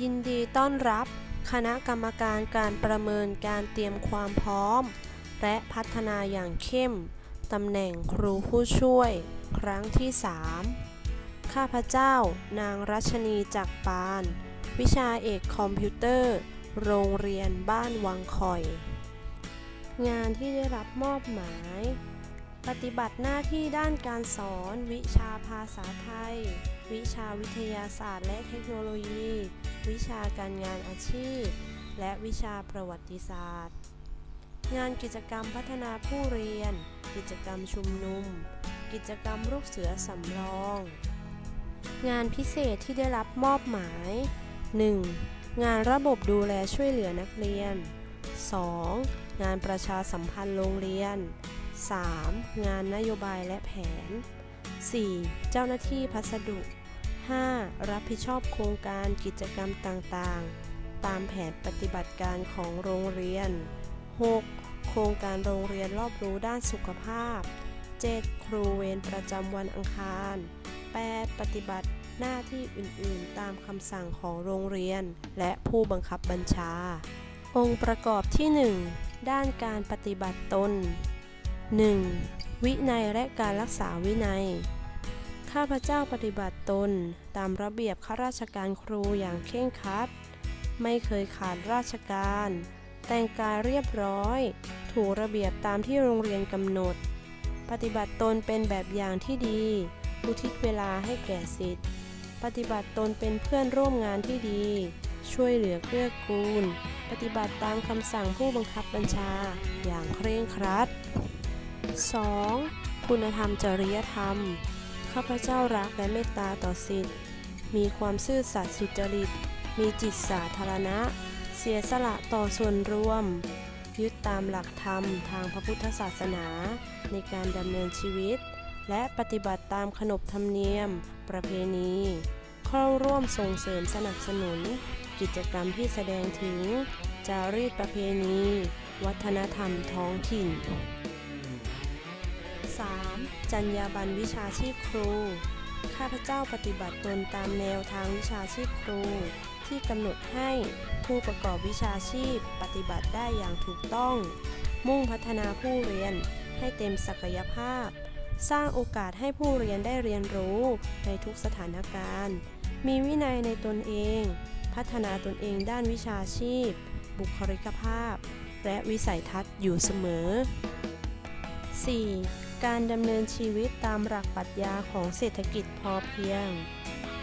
ยินดีต้อนรับคณะกรรมการการประเมินการเตรียมความพร้อม และพัฒนาอย่างเข้ม ตำแหน่งครูผู้ช่วย ครั้งที่ 3 ข้าพเจ้า นางรัชนีจักปาน วิชาเอกคอมพิวเตอร์ โรงเรียนบ้านวังคอย งานที่ได้รับมอบหมาย ปฏิบัติหน้าที่ด้านการสอน วิชาภาษาไทย วิชาวิทยาศาสตร์และเทคโนโลยี วิชาการงานอาชีพ และวิชาประวัติศาสตร์ งานกิจกรรมพัฒนาผู้เรียน กิจกรรมชุมนุม กิจกรรมลูกเสือสำรอง งานพิเศษที่ได้รับมอบหมาย 1. งานระบบดูแลช่วยเหลือนักเรียน 2. งานประชาสัมพันธ์โรงเรียน 3. งานนโยบายและแผน 4. เจ้าหน้าที่พัสดุ 5. รับผิดชอบโครงการกิจกรรมต่างๆ ตามแผนปฏิบัติการของโรงเรียน 6. โครงการโรงเรียนรอบรู้ด้านสุขภาพ 7. ครูเวรประจำวันอังคาร 8. ปฏิบัติหน้าที่อื่นๆ ตามคำสั่งของโรงเรียน และผู้บังคับบัญชา องค์ประกอบที่ 1 ด้านการปฏิบัติตน 1. วินัยและการรักษาวินัย ข้าพเจ้าปฏิบัติตน ตามระเบียบข้าราชการครูอย่างเคร่งครัด ไม่เคยขาดราชการ แต่งกายเรียบร้อย ถูกระเบียบตามที่โรงเรียนกำหนด ปฏิบัติตนเป็นแบบอย่างที่ดี อุทิศเวลาให้แก่สิทธิ์ ปฏิบัติตนเป็นเพื่อนร่วมงานที่ดี ช่วยเหลือเกื้อกูล ปฏิบัติตามคำสั่งผู้บังคับบัญชาอย่างเคร่งครัด 2. คุณธรรมจริยธรรม ข้าพเจ้ารักและเมตตาต่อสิทธิ์มีความซื่อสัตย์สุจริต มีจิตสาธารณะ เสียสละต่อส่วนรวม ยึดตามหลักธรรมทางพระพุทธศาสนา ในการดำเนินชีวิต และปฏิบัติตามขนบธรรมเนียม ประเพณีเข้าร่วมส่งเสริมสนับสนุน กิจกรรมที่แสดงถึงจารีตประเพณี วัฒนธรรมท้องถิ่น จรรยาบรรณวิชาชีพครู ข้าพเจ้าปฏิบัติตนตามแนวทางวิชาชีพครู ที่กำหนดให้ผู้ประกอบวิชาชีพปฏิบัติได้อย่างถูกต้อง มุ่งพัฒนาผู้เรียนให้เต็มศักยภาพ สร้างโอกาสให้ผู้เรียนได้เรียนรู้ในทุกสถานการณ์ มีวินัยในตนเอง พัฒนาตนเองด้านวิชาชีพ บุคลิกภาพ และวิสัยทัศน์อยู่เสมอ 4. การดำเนินชีวิตตามหลักปรัชญาของเศรษฐกิจพอเพียง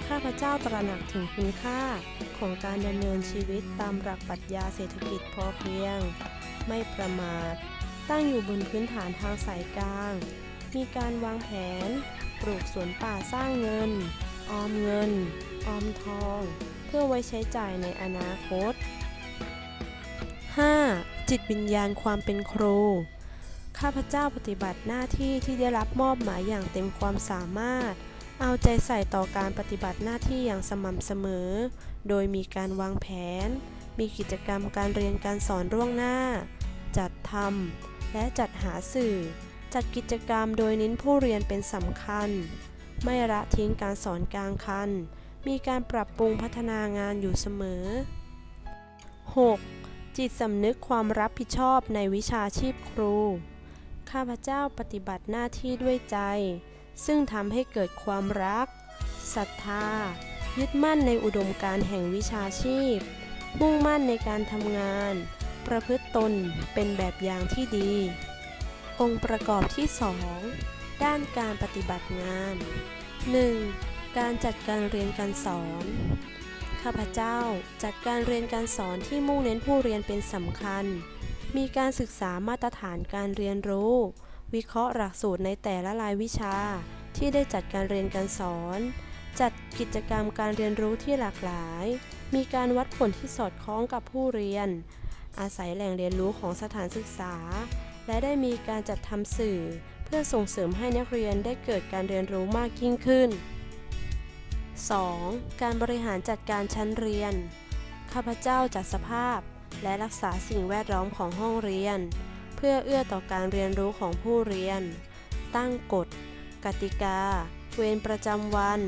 ข้าพเจ้าตระหนักถึงคุณค่าของการดำเนินชีวิตตามหลักปรัชญาเศรษฐกิจพอเพียง ไม่ประมาท ตั้งอยู่บนพื้นฐานทางสายกลาง มีการวางแผน ปลูกสวนป่าสร้างเงิน ออมเงิน ออมทอง เพื่อไว้ใช้จ่ายในอนาคต 5. จิตวิญญาณความเป็นครู ข้าพเจ้าปฏิบัติหน้าที่ที่ได้รับมอบหมายอย่างเต็มความสามารถ เอาใจใส่ต่อการปฏิบัติหน้าที่อย่างสม่ำเสมอ โดยมีการวางแผน มีกิจกรรมการเรียนการสอนล่วงหน้า จัดทำและจัดหาสื่อ จัดกิจกรรมโดยเน้นผู้เรียนเป็นสำคัญ ไม่ละทิ้งการสอนกลางคัน มีการปรับปรุงพัฒนางานอยู่เสมอ 6. จิตสำนึกความรับผิดชอบในวิชาชีพครู ข้าพเจ้าปฏิบัติหน้าที่ด้วยใจ ซึ่งทำให้เกิดความรักศรัทธา ยึดมั่นในอุดมการแห่งวิชาชีพ มุ่งมั่นในการทำงาน ประพฤติตนเป็นแบบอย่างที่ดี องค์ประกอบที่ 2 ด้านการปฏิบัติงาน 1. การจัดการเรียนการสอน ข้าพเจ้าจัดการเรียนการสอนที่มุ่งเน้นผู้เรียนเป็นสำคัญ มีการศึกษามาตรฐานการเรียนรู้ วิเคราะห์หลักสูตรในแต่ละรายวิชา ที่ได้จัดการเรียนการสอน จัดกิจกรรมการเรียนรู้ที่หลากหลาย มีการวัดผลที่สอดคล้องกับผู้เรียน อาศัยแหล่งเรียนรู้ของสถานศึกษา และได้มีการจัดทำสื่อ เพื่อส่งเสริมให้นักเรียนได้เกิดการเรียนรู้มากยิ่งขึ้น 2. การบริหารจัดการชั้นเรียน ข้าพเจ้าจัดสภาพ และรักษาสิ่งแวดล้อมของห้องเรียน เพื่อเอื้อต่อการเรียนรู้ของผู้เรียน ตั้งกฎ กติกา เวรประจำวัน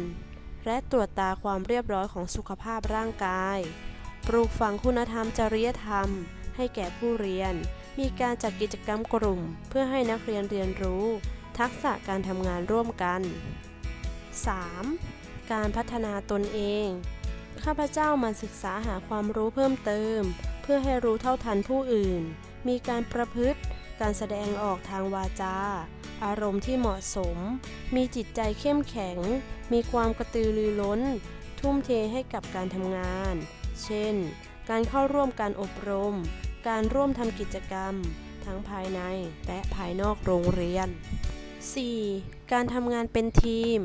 และตรวจตาความเรียบร้อยของสุขภาพร่างกาย ปลูกฝังคุณธรรมจริยธรรม ให้แก่ผู้เรียน มีการจัดกิจกรรมกลุ่ม เพื่อให้นักเรียนเรียนรู้ ทักษะการทำงานร่วมกัน 3. การพัฒนาตนเอง ข้าพเจ้ามาศึกษาหาความรู้เพิ่มเติม เพื่อให้รู้เท่าทันผู้อื่น มีการประพฤติ การแสดงออกทางวาจา อารมณ์ที่เหมาะสม มีจิตใจเข้มแข็ง มีความกระตือรือร้น ทุ่มเทให้กับการทำงาน เช่น การเข้าร่วมการอบรม การร่วมทำกิจกรรม ทั้งภายในและภายนอกโรงเรียน 4. การทำงานเป็นทีม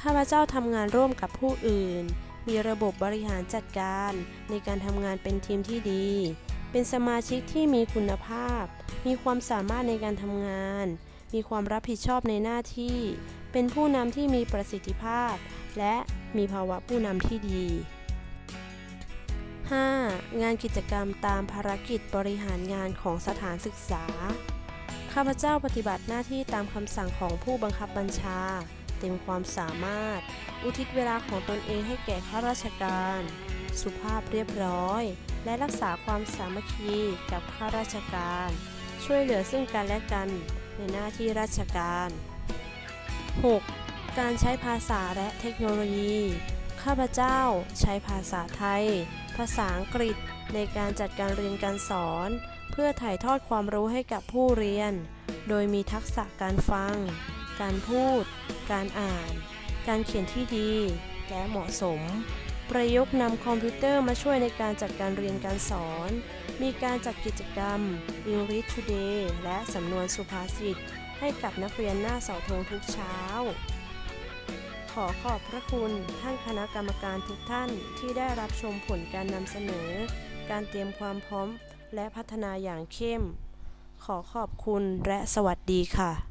ข้าพเจ้าทำงานร่วมกับผู้อื่น มีระบบบริหารจัดการในการทำงานเป็นทีมที่ดี เป็นสมาชิกที่มีคุณภาพ มีความสามารถในการทำงาน มีความรับผิดชอบในหน้าที่ เป็นผู้นำที่มีประสิทธิภาพ และมีภาวะผู้นำที่ดี 5. งานกิจกรรมตามภารกิจบริหารงานของสถานศึกษา ข้าพเจ้าปฏิบัติหน้าที่ตามคำสั่งของผู้บังคับบัญชา เต็มความสามารถ อุทิศเวลาของตนเองให้แก่ข้าราชการ สุภาพเรียบร้อย และรักษาความสามัคคีกับข้าราชการ ช่วยเหลือซึ่งกันและกันในหน้าที่ราชการ 6. การใช้ภาษาและเทคโนโลยี ข้าพเจ้าใช้ภาษาไทย ภาษาอังกฤษในการจัดการเรียนการสอน เพื่อถ่ายทอดความรู้ให้กับผู้เรียน โดยมีทักษะการฟัง การพูด การอ่าน การเขียนที่ดี และเหมาะสม ประยุกต์นำคอมพิวเตอร์มาช่วยในการจัดการเรียนการสอน มีการจัดกิจกรรม English Today และสำนวนสุภาษิตให้กับนักเรียนหน้าเสาธงทุกเช้า ขอขอบพระคุณท่านคณะกรรมการทุกท่านที่ได้รับชมผลการนำเสนอ การเตรียมความพร้อมและพัฒนาอย่างเข้ม ขอขอบคุณและสวัสดีค่ะ